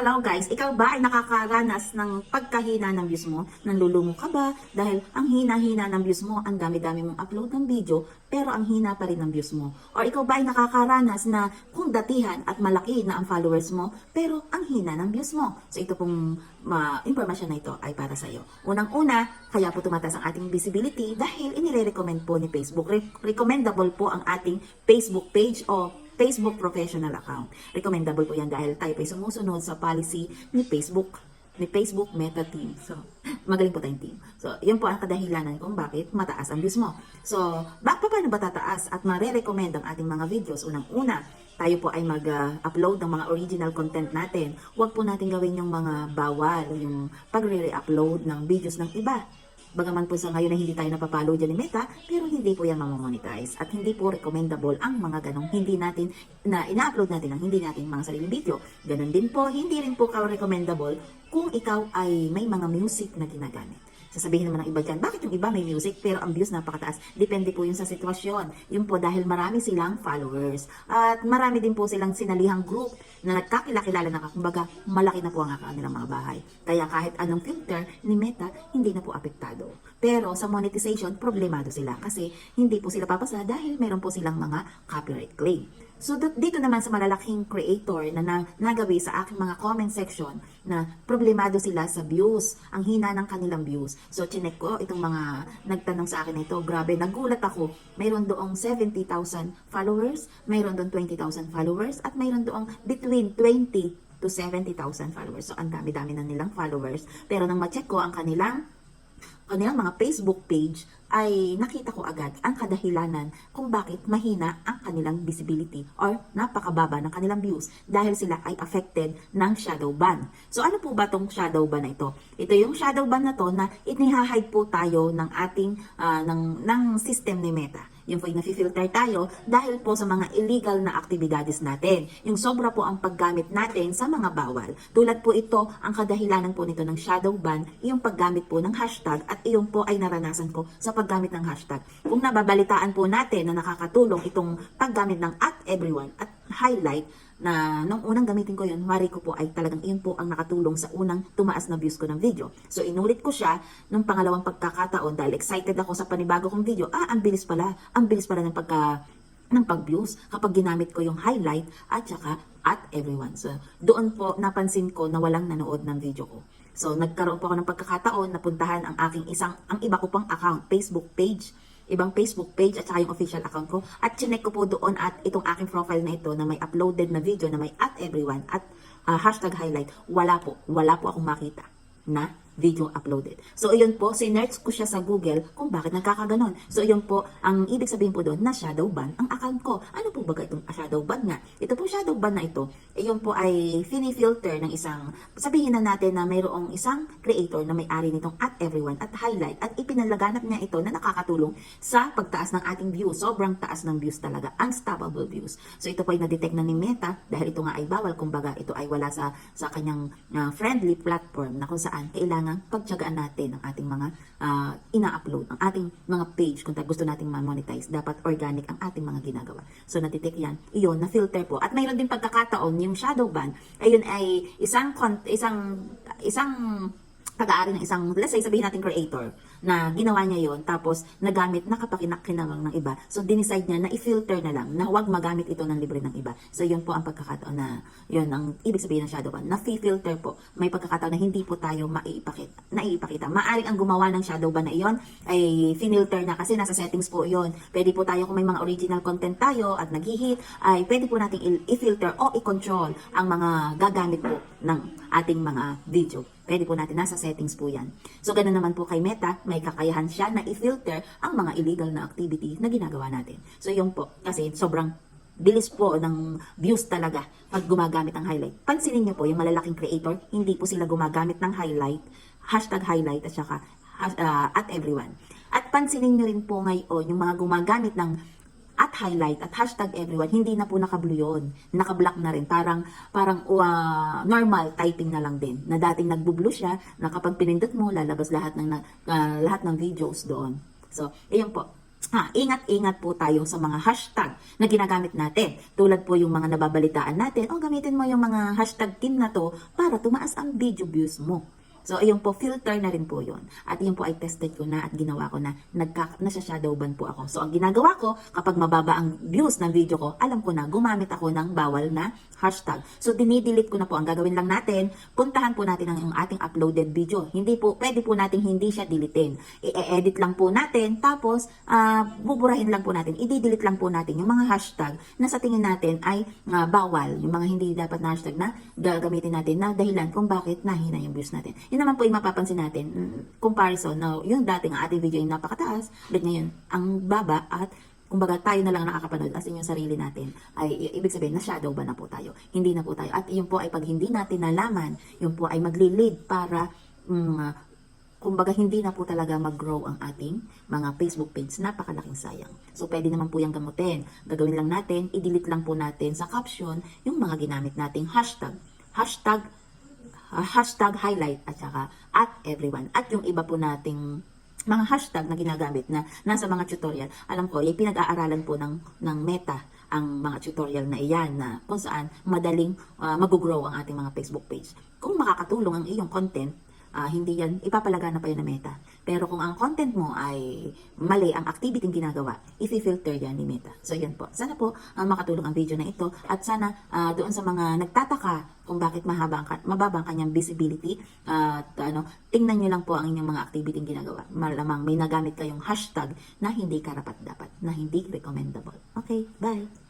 Hello guys, ikaw ba ay nakakaranas ng pagkahina ng views mo? Nanlulumo ka ba? Dahil ang hina-hina ng views mo, ang dami-dami mong upload ng video, pero ang hina pa rin ng views mo. Or ikaw ba ay nakakaranas na kung datihan at malaki na ang followers mo, pero ang hina ng views mo? So ito pong ma impormasyon na ito ay para sa iyo. Unang-una, kaya po tumataas ang ating visibility dahil inire-recommend po ni Facebook. Re- recommendable po ang ating Facebook page o Facebook professional account. Recommendable po yan dahil tayo po sumusunod sa policy ni Facebook ni Facebook Meta Team. So, magaling po tayong team. So, yun po ang kadahilanan kung bakit mataas ang views mo. So, bak pa paano ba tataas at mare-recommend ang ating mga videos? Unang-una, tayo po ay mag-upload ng mga original content natin. Huwag po natin gawin yung mga bawal, yung pagre-re-upload ng videos ng iba. Bagaman po sa ngayon na hindi tayo napapalo dyan ni Meta, pero hindi po yan mamamonetize. At hindi po recommendable ang mga ganong hindi natin, na ina-upload natin ang hindi natin mga sariling video. Ganon din po, hindi rin po ka-recommendable kung ikaw ay may mga music na ginagamit. Sasabihin naman ng iba dyan, bakit yung iba may music pero ang views napakataas? Depende po yun sa sitwasyon. Yun po dahil marami silang followers. At marami din po silang sinalihang group na nagkakilala na kumbaga malaki na po ang kanilang mga bahay. Kaya kahit anong filter ni Meta, hindi na po apektado. Pero sa monetization, problemado sila kasi hindi po sila papasa dahil meron po silang mga copyright claim. So dito naman sa malalaking creator na, na sa aking mga comment section na problemado sila sa views, ang hina ng kanilang views. So chinek ko itong mga nagtanong sa akin ito, grabe, nagulat ako. Mayroon doong 70,000 followers, mayroon doong 20,000 followers, at mayroon doong between 20 to 70,000 followers. So ang dami-dami na nilang followers. Pero nang ma-check ko ang kanilang kanilang mga Facebook page ay nakita ko agad ang kadahilanan kung bakit mahina ang kanilang visibility or napakababa ng kanilang views dahil sila ay affected ng shadow ban. So ano po ba tong shadow ban na ito? Ito yung shadow ban na to na inihahide po tayo ng ating ah, ng, ng system ni Meta. Yung po yung nafi-filter tayo dahil po sa mga illegal na aktibidades natin. Yung sobra po ang paggamit natin sa mga bawal. Tulad po ito, ang kadahilanan po nito ng shadow ban, yung paggamit po ng hashtag at iyon po ay naranasan ko sa paggamit ng hashtag. Kung nababalitaan po natin na nakakatulong itong paggamit ng at everyone at highlight na nung unang gamitin ko yun, wari ko po ay talagang iyon po ang nakatulong sa unang tumaas na views ko ng video. So inulit ko siya nung pangalawang pagkakataon dahil excited ako sa panibago kong video. Ah, ang bilis pala. Ang bilis pala ng pagka ng pag-views kapag ginamit ko yung highlight at saka at everyone. So, doon po napansin ko na walang nanood ng video ko. So, nagkaroon po ako ng pagkakataon na puntahan ang aking isang, ang iba ko pang account, Facebook page, ibang Facebook page at saka yung official account ko. At chinek ko po doon at itong aking profile na ito na may uploaded na video na may at everyone at ah, hashtag highlight. Wala po, wala po akong makita na video uploaded. So, iyon po, sinerch ko siya sa Google kung bakit nagkakaganon. So, iyon po, ang ibig sabihin po doon na shadow ban ang account ko. Ano po ba itong shadow ban nga? Ito po shadow ban na ito, iyon po ay fini-filter ng isang, sabihin na natin na mayroong isang creator na may-ari nitong at everyone at highlight at ipinalaganap niya ito na nakakatulong sa pagtaas ng ating views. Sobrang taas ng views talaga. Unstoppable views. So, ito po ay na-detect na ni Meta dahil ito nga ay bawal. Kumbaga, ito ay wala sa, sa kanyang ah, friendly platform na kung saan kailangan pagtyagaan natin ang ating mga ah, ina-upload, ang ating mga page kung gusto nating ma-monetize. Dapat organic ang ating mga ginagawa. So, natitake yan. Iyon, na-filter po. At mayroon din pagkakataon, yung shadow ban, ayun ay isang, isang, isang pag-aari ng isang, let's say, sabihin natin creator, na ginawa niya yon tapos nagamit, nakapakinak-kinamang ng iba. So, dinicide niya na i-filter na lang, na huwag magamit ito ng libre ng iba. So, yun po ang pagkakataon na, yun ang ibig sabihin ng shadow ban. Na-filter po. May pagkakataon na hindi po tayo maiipakita. Naiipakita. Maaring ang gumawa ng shadow ban na iyon ay finilter na kasi nasa settings po yon Pwede po tayo kung may mga original content tayo at nag-hit, ay pwede po nating i-filter o i-control ang mga gagamit po ng ating mga video. Pwede po natin, nasa settings po yan. So, ganun naman po kay Meta, may kakayahan siya na i-filter ang mga illegal na activity na ginagawa natin. So, yun po, kasi sobrang bilis po ng views talaga pag gumagamit ng highlight. Pansinin niyo po, yung malalaking creator, hindi po sila gumagamit ng highlight, hashtag highlight at saka ah, at everyone. At pansinin niyo rin po ngayon, yung mga gumagamit ng highlight at hashtag everyone, hindi na po naka-blue yun. Naka-black na rin. Parang, parang uh, normal typing na lang din. Na dating nagbo-blue siya, na kapag pinindot mo, lalabas lahat ng, ah, lahat ng videos doon. So, ayun po. Ha, ingat-ingat po tayo sa mga hashtag na ginagamit natin. Tulad po yung mga nababalitaan natin, o gamitin mo yung mga hashtag team na to para tumaas ang video views mo. So, ayun po, filter na rin po yun. At yun po ay tested ko na at ginawa ko na nagka, nasa shadow ban po ako. So, ang ginagawa ko, kapag mababa ang views ng video ko, alam ko na gumamit ako ng bawal na hashtag. So, dinidelete ko na po. Ang gagawin lang natin, puntahan po natin ang ating uploaded video. Hindi po, pwede po natin hindi siya dilitin. I-edit lang po natin, tapos, ah, buburahin lang po natin. I-delete lang po natin yung mga hashtag na sa tingin natin ay ah, bawal. Yung mga hindi dapat na hashtag na gagamitin natin na dahilan kung bakit nahina yung views natin. Yun naman po yung mapapansin natin, comparison na yung dating ating video ay napakataas, but ngayon, ang baba at kumbaga tayo na lang nakakapanood as in yung sarili natin ay ibig sabihin na shadow ba na po tayo hindi na po tayo at yun po ay pag hindi natin nalaman yun po ay magli-lead para ah, kumbaga hindi na po talaga mag-grow ang ating mga Facebook page. Napakalaking sayang. So, pwede naman po yung gamutin. Gagawin lang natin, i-delete lang po natin sa caption yung mga ginamit nating hashtag. Hashtag, ah, hashtag highlight at saka at everyone. At yung iba po nating mga hashtag na ginagamit na nasa mga tutorial. Alam ko, yung pinag-aaralan po ng, ng meta ang mga tutorial na iyan na kung saan madaling ah, mag-grow ang ating mga Facebook page. Kung makakatulong ang iyong content, ah, hindi yan, ipapalagana pa yan na meta. Pero kung ang content mo ay mali ang activity yung ginagawa, i-filter yan ni meta. So yan po. Sana po ah, makatulong ang video na ito at sana ah, doon sa mga nagtataka bakit mahaba ang, mababa ang kanyang visibility at ano, tingnan nyo lang po ang inyong mga activity ginagawa. Malamang may nagamit kayong hashtag na hindi karapat dapat, na hindi recommendable. Okay, bye!